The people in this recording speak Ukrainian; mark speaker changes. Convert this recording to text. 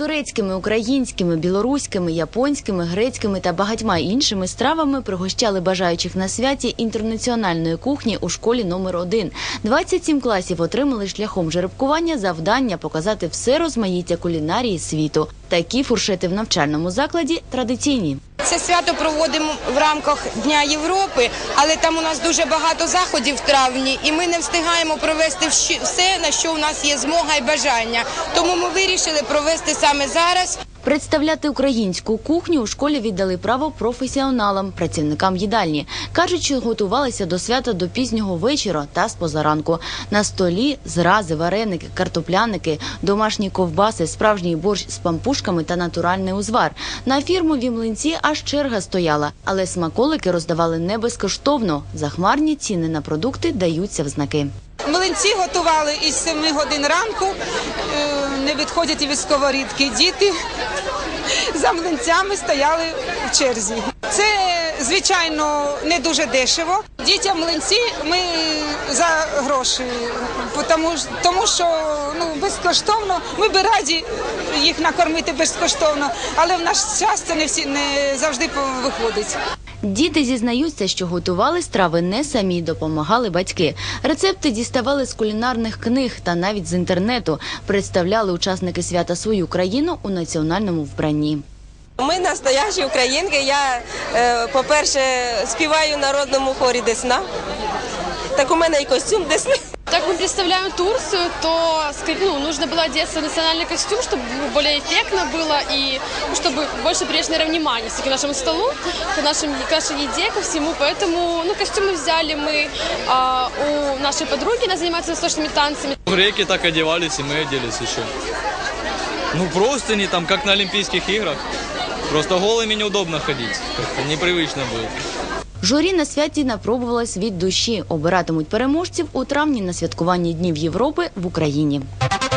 Speaker 1: Турецькими, українськими, білоруськими, японськими, грецькими та багатьма іншими стравами пригощали бажаючих на святі інтернаціональної кухні у школі номер 1 27 класів отримали шляхом жеребкування завдання показати все розмаїття кулінарії світу. Такі фуршети в навчальному закладі традиційні.
Speaker 2: Це свято проводимо в рамках Дня Європи, але там у нас дуже багато заходів в травні, і ми не встигаємо провести все, на що у нас є змога і бажання. Тому ми вирішили провести саме зараз.
Speaker 1: Представляти українську кухню у школі віддали право професіоналам, працівникам їдальні. Кажуть, що готувалися до свята до пізнього вечора та з позаранку. На столі зрази, вареники, картопляники, домашні ковбаси, справжній борщ з пампушками та натуральний узвар. На фірмові млинці аж черга стояла, але смаколики роздавали не безкоштовно. Захмарні ціни на продукти даються в знаки.
Speaker 3: Млинці готували із 7 годин ранку, е, не відходять від сковорідки. Діти за млинцями стояли в черзі. Це, звичайно, не дуже дешево. Дітям млинці ми за гроші, тому, тому що ну, безкоштовно. Ми би раді їх накормити безкоштовно, але в наш час це не всі не завжди виходить.
Speaker 1: Діти зізнаються, що готували страви не самі, допомагали батьки. Рецепти діставали з кулінарних книг та навіть з інтернету. Представляли учасники свята свою країну у національному вбранні.
Speaker 4: Ми настоящі українки. Я, е, по-перше, співаю в народному хорі Десна. Так у мене і костюм Десни.
Speaker 5: Так мы представляем Турцию, то ну, нужно было одеться в национальный костюм, чтобы более эффектно было и ну, чтобы больше привлечь, наверное, внимание к нашему столу, к, нашим, к нашей еде, ко всему. Поэтому ну, костюмы взяли мы а, у нашей подруги, она занимается восточными танцами.
Speaker 6: Греки так одевались, и мы оделись еще. Ну, просто не там, как на Олимпийских играх. Просто голыми неудобно ходить. Как-то непривычно будет.
Speaker 1: Журі на святі напробувалось від душі. Обиратимуть переможців у травні на святкуванні Днів Європи в Україні.